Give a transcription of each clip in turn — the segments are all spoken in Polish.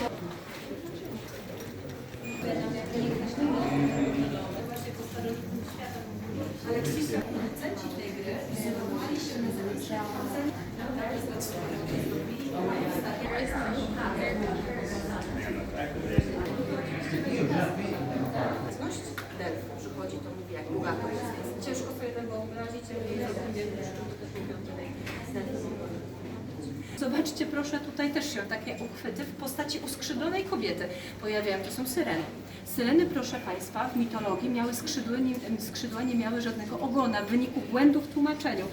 obecność Zobaczcie proszę, tutaj też się takie uchwyty w postaci uskrzydlonej kobiety pojawiają. To są syreny. Syreny, proszę Państwa, w mitologii miały skrzydła, nie, skrzydła nie miały żadnego ogona. W wyniku błędu w tłumaczeniu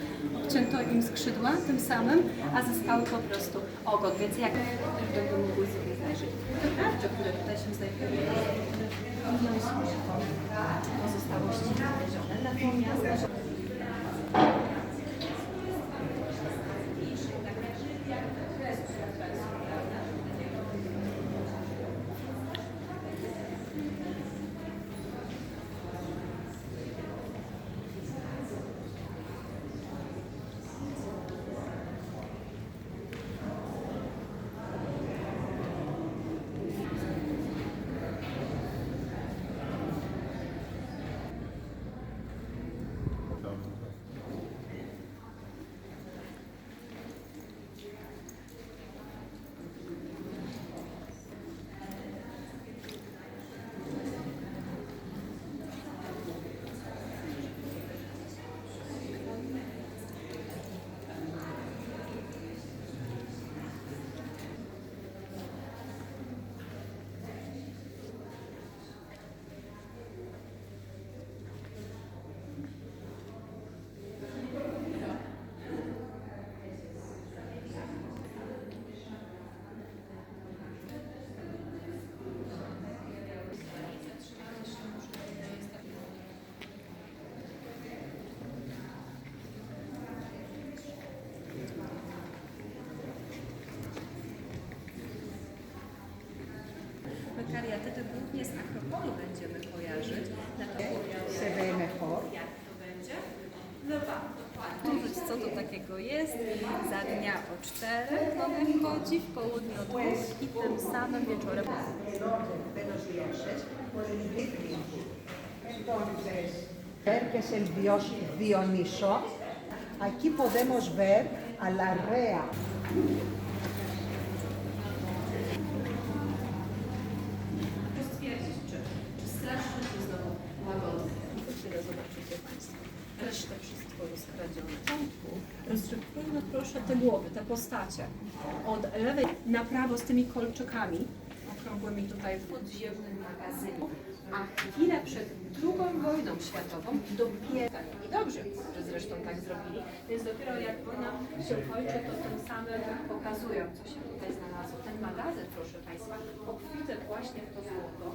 obcięto im skrzydła tym samym, a zyskały po prostu ogon. Więc jak będą mogły sobie zajrzeć. Te tarcze, które tutaj się znajdują, pozostałości znalezione. Natomiast Kariatety głównie z Akropolu będziemy kojarzyć. Natomiast jak to będzie? No tak, dokładnie. Co to takiego jest. Za dnia o czterech mogę chodzi, w południe o dwóch i tym samym wieczorem. Dios Dioniso. Aquí podemos ver a la rea. Wszystko rozkradzione. Rozstrzygujmy proszę te głowy, te postacie. Od lewej na prawo z tymi kolczykami okrągłymi tutaj w podziemnym magazynie. A chwilę przed drugą wojną światową dopiero, i dobrze, że zresztą tak zrobili, więc dopiero jak wojna się kończy, to tym samym pokazują, co się tutaj znalazło. Ten magazyn, proszę Państwa, obfity właśnie w to złoto.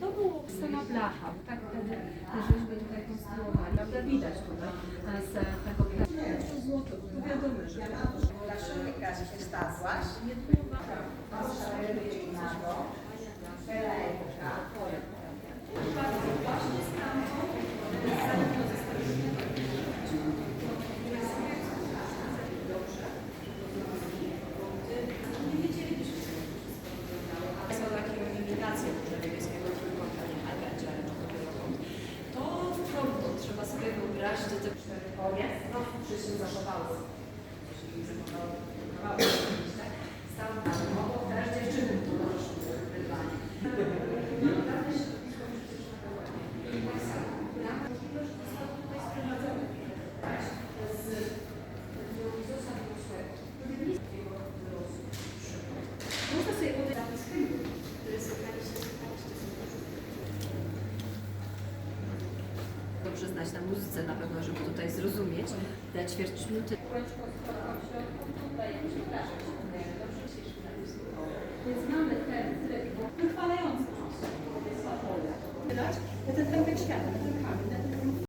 To było sama blacha, tak wtedy te rzeźby tutaj konstruowali. Prawda widać tutaj z tego to złoto, to wiadomo, że Las únicas estatuas nie było vamos a ver originado de la época. są takie imitacje może niebieskiego trójkąta, nie Albert, ale to dopiero kąt. To trudno, trzeba sobie wyobrazić, że te cztery konie, no wszyscy zachowały. Stały na mogą też dziewczyny znać na muzyce na pewno, żeby tutaj zrozumieć te ćwierćminuty.